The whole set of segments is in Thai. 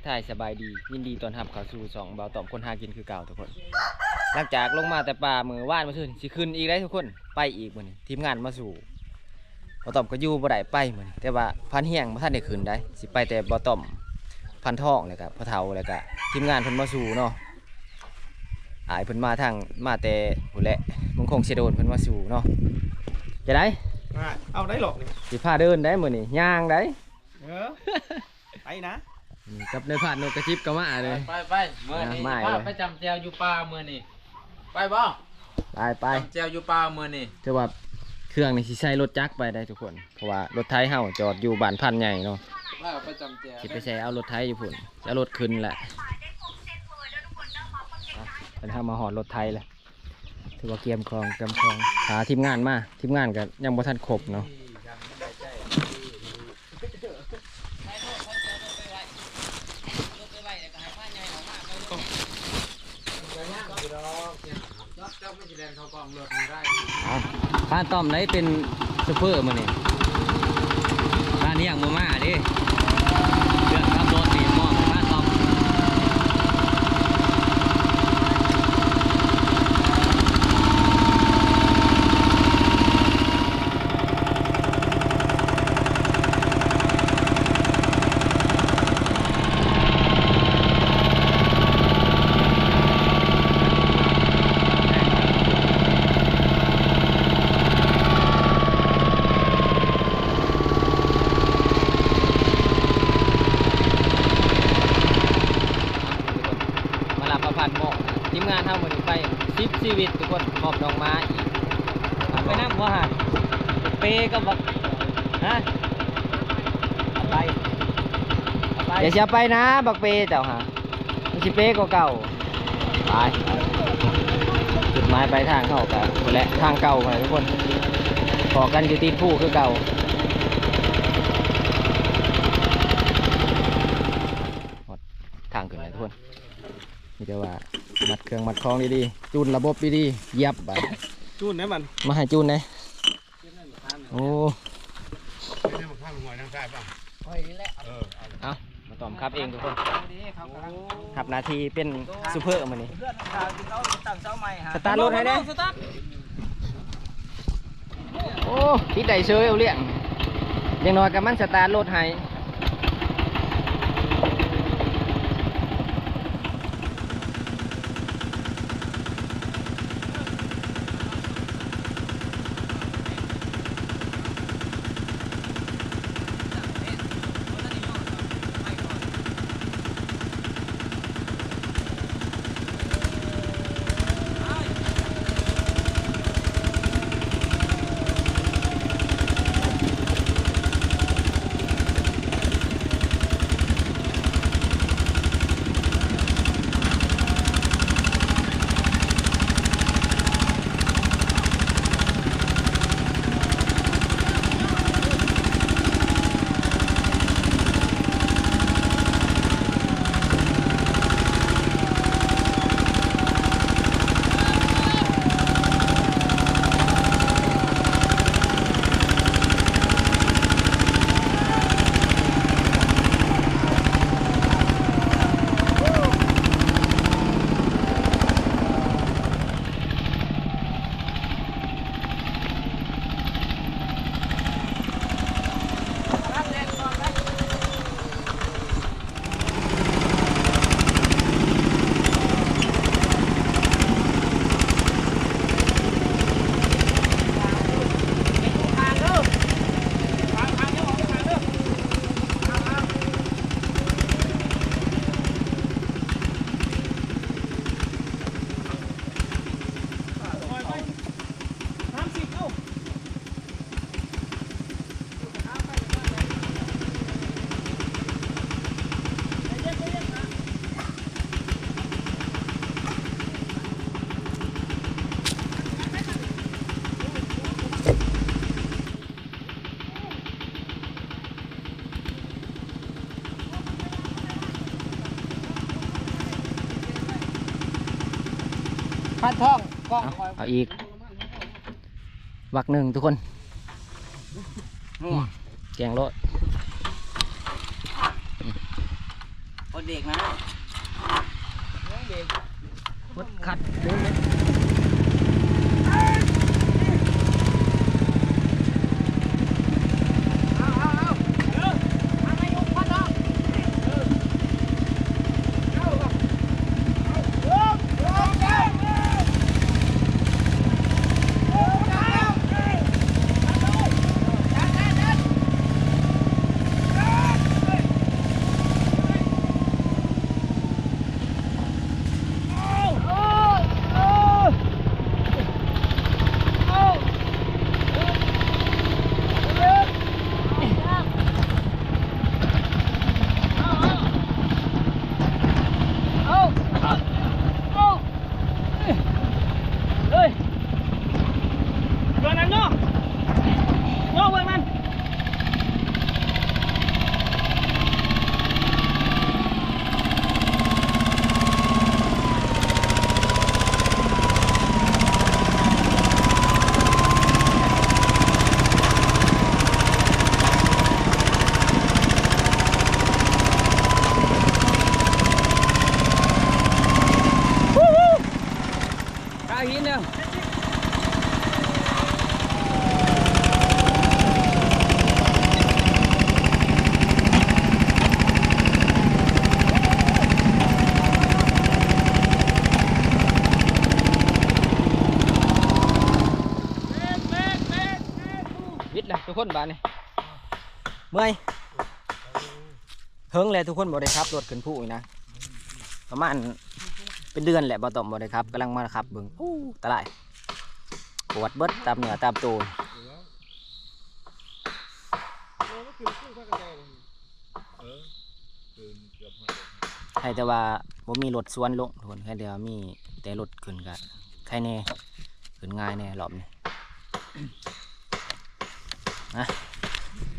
ทักทายสบายดี ยินดีต้อนรับเข้าสู่สองเบาตอมคนหากินคือเก่าทุกคน หลังจากลงมาแต่ป่ามือว่านมาซื่นสิขึ้นอีกได้ทุกคนไปอีกมื้อนี้ทีมงานมาสู่เบาตอมก็อยู่บ่ได้ไปมื้อนี้แต่ว่าพันเฮียงบ่ทันได้ขึ้นได้สิไปแต่เบาตอมพันทองแล้วก็พ่อเฒ่าแล้วก็ทีมงานเพิ่นมาสู่เนาะอายเพิ่นมาทางมาแต่ผู้นแหละมึงคงสิโดนเพิ่นมาสู่เนาะจะได้อะเอาได้หรอกนี่สิพาเดินได้มื้อนี้ย่างได้เออไปนะนี่ กับในผ่านนกกระจิบก็มาเลย ไปไปเมื่อนี้อะไม่ พาเลยไปจำแจวอยู่ป่าเมื่อนี้ไปบ่ไปไปจำแจวอยู่ป่าเมื่อนี้ถือว่าเครื่องนี่สิใช้รถจักรไปได้ทุกคน เพราะว่ารถไทยเฮาจอดอยู่บ้านพันใหญ่เนาะพาไปจำแจวสิไปใช้เอารถไทยอยู่พุ่นจะเอารถขึ้นแหละอะเป็นห้ามาหอดรถไทยแหละถือว่าเกรียมคลองเตรียมคลองหาทีมงานมาทีมงานก็ยังบ่ทันครบเนาะ เอาป้านต้อมไหนเป็นซูเปอร์มาเนี่ยร้านนี้อย่างมาม่าดิเรื่องขับรถนี่มองป้านต้อม มาลาประพันธ์หมอกทีมงานเท่ามือนี้ไปซิปชีวิตทุกคนมอบน้องม้าอีกเอาไปนั่งว่าหันเปก็บักฮะเอาไปเอาไปอ ย่าเสียไปนะ บักเปเจ้าฮะมันสิเปก็เก่าไปจุดหมายปลายทางเข้ากันและทางเก่าไปทุกคนขอกันอยู่ตีนผู้คือเก่าทางขึ้นเลยทุกคนมีแต่ว่ามัดเครื่องมัดคล้องดีๆจูนระบบดีๆเหยียบไปจูนได้มันมาให้จูนเลยโอ้เอามาตอ ตอมครับเองทุกคนขับนาทีเป็นซูเปอร์มานี่สตาร์ทรถให้ได้โอ้ที่ใดเชยเอาเรื่องยังน้อยกับมันสตาร์ทรถให้ เอาเอาอีกวักหนึ่งทุกคนแกงรถโอเด็กนะรถขัดเดินเลยเฮ้ยเบิ่งนั่นเนาะเนาะเบิ่งนั่น ข้าวหินเด้อวิทย์เลยทุกคน บ้านนี่เมื่อยเฮิงเลยทุกคนบ่ได้ครับรถขึ้นผู้อีกนะ ประมาณเป็นเดือนแหละบ่ต้อมบ่ได้ครับกำลังมาครับเบิ่งอู้ตะไลปวดเบิดตามเหนือตามตัวให้แต่ว่าบ่มีรถสวนลงทุกคนแค่เดียวมีแต่รถขึ้นก็ใครแน่ขึ้นง่ายแน่รอบนี้ นะ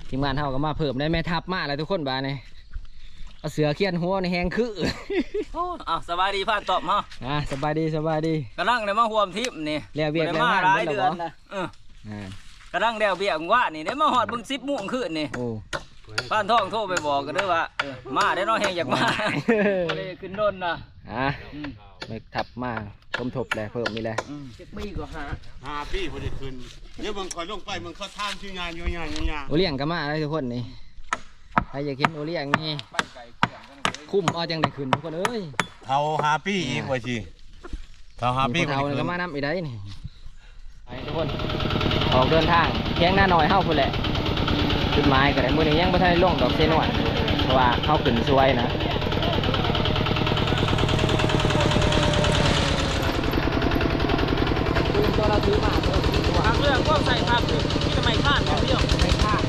ทีมงานเฮาก็มาเพิ่มได้แม่ทัพมาแล้วทุกคนบาดนี่เอาเสือเขียนหัวในแหงคืออ้าวสบายดีผ่านตอบมาอะสบายดีสบายดีกระลังได้มาห่วมทิพย์นี่แล้วเวียกได้แล้วมางานหลายเบิดเดืแล้อวนบ่นะเอออ่ากระลังแดวเบี้ยงว่านี่ได้มาหอดเบึงสิบโมงคืนนี่โอ้บ้านท่องโทรไปบอกกันด้วยว่าเออมาได้น้อยแหงอยากมาบ่ได้ขึ้นดนนะอะ อืมไม่ทับมาสมทบเลยเพิ่มนี่เลยอืมเจ็ดปีก็หาหาปี้พอได้ขึ้นเดี๋ยวมึงคอยลงไปมึงเขาทามชื่องานอยู่งานอยู่งานโอเลี้ยงก็มาเลยทุกคนนี่ใครอยากเห็นโอเลี้ยงนี่ไปไก่เครื่องกันเลยคุ้มเอาจังได้ขึ้นทุกคนเอ้ยเท่าหาปี้อีกว่าจีเท่าหาปี้มีคนเอาเลยก็มานํอีกได้นี่ไปทุกคนออกเดินทางแข้งหน้าหน่อยเฮาพุ่นแหละขึ้นไม้ก็ได้มื้อนี้ยังบ่ทันได้ลงดอกเซนวนเพราะว่าเฮาขึ้นสวยนะ ปืนตัวเราถือมาตัวตัวทางเรื่องก็ใส่ภาพที่ทำไมข้านอย่างเดียวไม่พลาด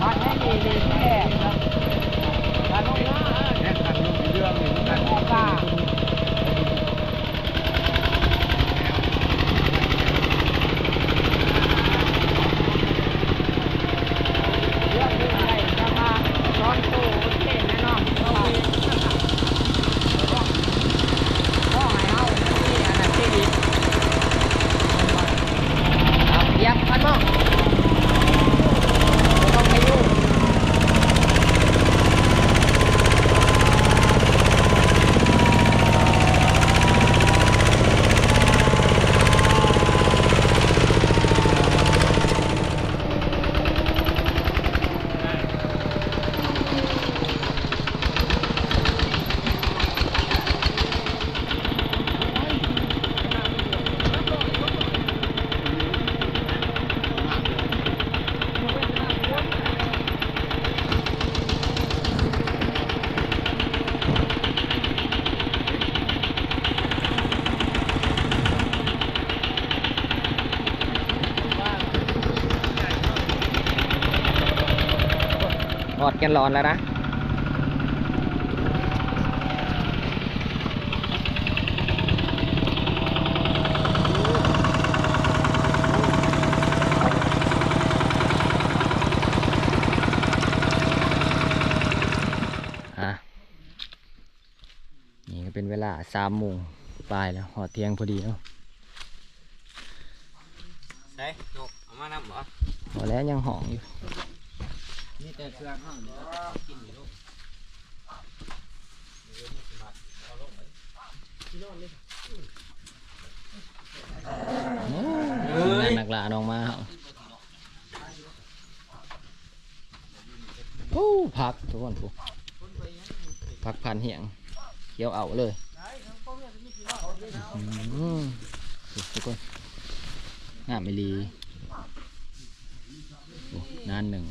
พัดให้ดีดีแค่การลงหน้า แค่ทันลูกเรื่องหนึ่งกัน ออกตาเรื่องนี้อะไรจะมาร้อนตู้เท่แน่นอนเพราะว่าพ่อหายเอาที่อันนั้นที่ดีเอาเหยียบพันมองต้องไปยุ่ง หอด กันร้อนแล้วนะอะนี่ก็เป็นเวลาสามโมงปลายแล้วหอดเที่ยงพอดีเนาะได้นกเอามาน้ำบ่พอแล้วยังหองอยู่ นี่แต่เครื่องห้องกินอยู่ลูกนักลาน้องมาเฮาโอ้พักทุกคนปุ๊พักพันเหียงเขียวเอาเลยทุกคนงามไม่ลีนานหนึ่ง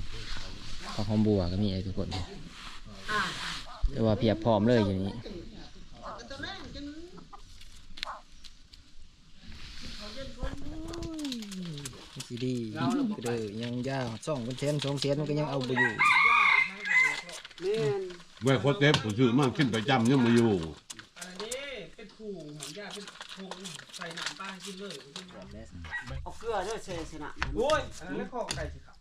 ข้าวหอมบัวก็มีไอ้ทุกคนแต่ว่าเพียบพร้อมเลยอย่างนี้ซีดีก็เลยยังยาวสองเป็นเซนสองเซนมันก็ยังเอาไปอยู่เว้ยโคตรเต็มผมซื้อมาขึ้นประจำยังมาอยู่อันนี้เป็นขู่หอมยาเป็นทงใส่หนังปลากินเลยเอาเกลือด้วยเซสนะโอ้ยอันนั้นไม่ข้อไก่สิครับ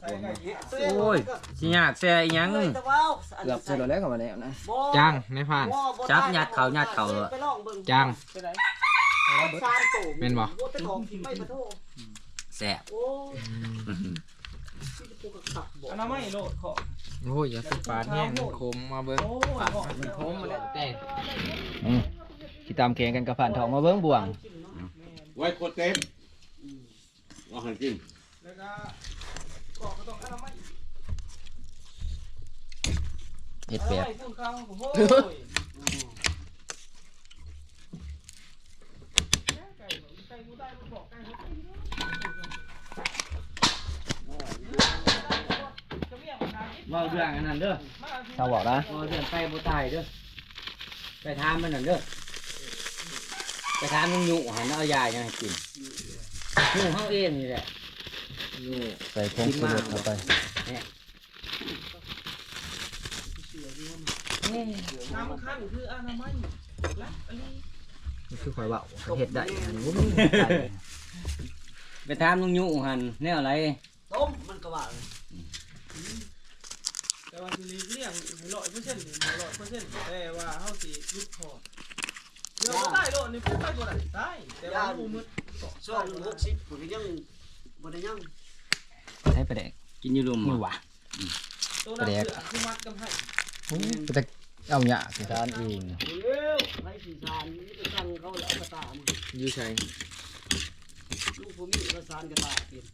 ใส่ไก่เยอะโอ้ยสิยากแซ่อีหยังเลยแต่ว่าเกือบเสร็จแล้วกับมันแล้วนะจังในผ่านจับยัดเขายัดเขาเลยไปลองเบิ่งจังไปไหนซานโตเป็นบ่โอ้เป็นของที่ไม่ปะโทแซ่บโอ้ที่จะปลูกกับขับบ่อันนั้นไม่โลดขอโอ้ยอย่าสุปาดแห้งคมมาเบิ้งโอ้ยบอกมันคมมาแล้วแต่อืมที่ตามแข่งกันกับผ่านทองมาเบิ้งบ่วงไว้โคตรเต็มเอาให้กินแล้วก็ขอก็ต้องอันนั้นไม่ เฮ็ดแบบไอ้ฝุ่นข้าวโอ้โหไก่ไก่กูได้มันบอกไก่เขาจะเมียมันหากินเว้าเรื่องอันนั้นเด้อมาทีชาวบอกนะเว้าเรื่องไปบ่ตายเด้อไปถามมันนั่นเด้อไปถามมึงอยู่หันเอายายังให้กินอยู่เฮาเองนี่แหละอยู่ใส่ผงชูรสเข้าไป น้ำมันขั้นคืออนามัยและอันนี้นี่คือข่อยเว้าเฮ็ดได้อันนี้ไปถามมึงอยู่หันแนวอะไรต้มมันก็ว่าเลยแต่ว่าสิเลี่ยงร้อยเปอร์เซ็นต์ร้อยเปอร์เซ็นต์แต่ว่าเฮาสิยุดพอเดี๋ยวบ่ได้โลดนี่เป็นไปบ่ได้ได้แต่ว่าบ่มืดช่วงหกสิบผมก็ยังบ่ได้ยังให้ไปแดกกินอยู่ลุมมือหวะตัวนั้นคือคือมัดกำไห้ไปแต่ เอาหยาสิทานเองเร็วไรสีชานนี่ไปสั่งเขาแล้วเอากระตามาอยู่ใช่ลูกผมมีกระสานกระตาเปลี่ยน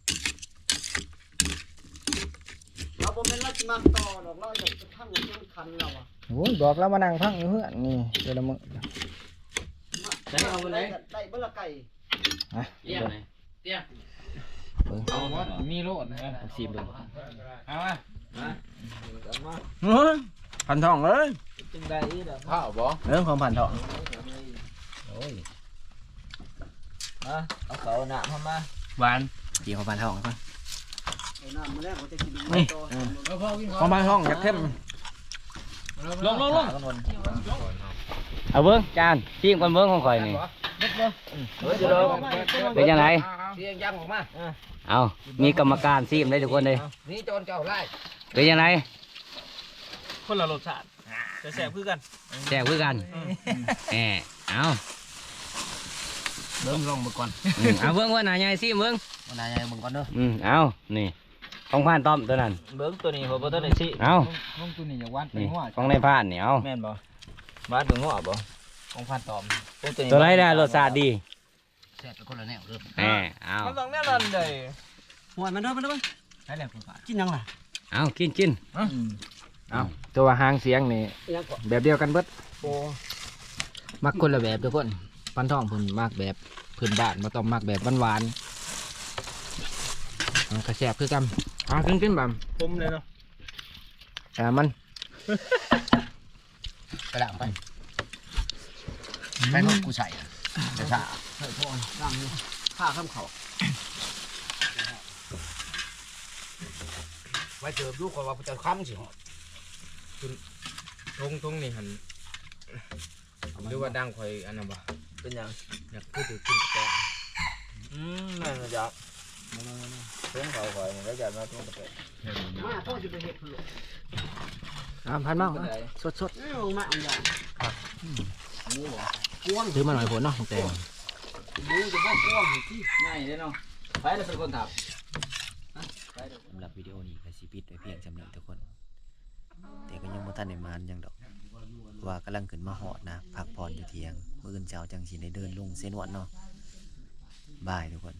เราผมเป็นรัชมังต่อดอกเราอยากจะทั้งเรื่องคันเราอะโอ้ยบอกแล้วมานั่งพังอยู่เพื่อนนี่เดี๋ยวละมื้อใช้เอาไปไหนได้เบลไก่ฮะเตี้ยไหนเตี้ยเบิ่งเอาวะมีโลดนะเอาซีมเบิ่งเอามาพันทองเอ้ย จึงได้เด้อข้าวบ่เรื่องของพันทองมาเอาเขาหนาเข้ามาหวานจีของพันทองก่อนไอ้น้ำมาแล้วผมจะกินนี่ต่อเอาพ่อกินของพันทองอยากเข้มลงลงลงเอาเบิ้งจานชิมกันเบิ้งของข่อยนี่เป็นยังไงเสียงยังออกมาเอามีกรรมการชิมได้ทุกคนเลยนี่โจรเจ้าไล่เป็นยังไงคนละรสชาติ แต่แซ่บคือกันแซ่บคือกันแหมเอาเบิ่งลงมือก่อนอืมเอาเบิ้งว่าหนาใหญ่ชิมเบิ้งวันไหนยังเบิ่งก่อนเด้ออืมเอานี่ของผ่านต้อมตัวนั้น เบิ้งตัวนี้หัวบ่ตัวนี้สิเอาลงตัวนี้อย่าวัดไปนี่หัวของในผ่านนี่เอาแม่นบ่บาดเบิ่งหัวบ่ของพันตอมโอ้นี้ตัวไรได้รสชาติดีแซ่บเป็นคนละแนวเด้อแหมเอามันต้องแน่นอนเลยหวยมันเด้อมันเด้อใช่แล้วคุณป้ากินยังล่ะเอากินกิน เอาตัวหางเสียงนี่ยังก่อนแบบเดียวกันเบิดโอ้มักคนละแบบทุกคนพันทองเพิ่นมักแบบพื้นบ้านบ่ต้องมักแบบหวานๆเอากระแซ่บคือกันเอาขึ้นขึ้นบำผมเลยเนาะอ่ามันกระดาษไปไปพวกกูใส่อะจะสาร่างนี่ข้าข้ามเขาไว้เจอลูกคนว่าจะค้ำสิ ทงทงนี่หันหรือว่าดังคอยอันนั้นบ่เป็นหยังอยากพูดถึงกินกาแฟอืมนั่นน่ะจ้ะเพิ่นเขาข่อยนี่แล้วจะมาตรงตะเปะมาพ่อจะไปเห็ดเผือกอ่าพันมากสดสดเอ้ามาอันใหญ่ๆถือมาหน่อยผลเนาะแตงดูจะบ่กว้างอยู่ที่ง่ายเลยเนาะไปแล้วเป็นคนถามสำหรับวิดีโอนี้ก็สิปิดไว้เพียงจำนี้ทุกคน แต่ก็ยังบ่ทันได้มานหยังดอก ว่ากำลังขึ้นมาหอดนะพักผ่อนอยู่เที่ยงมื้ออื่นเช้าจังสิได้เดินลงเส้นวัดเนาะบายทุกคน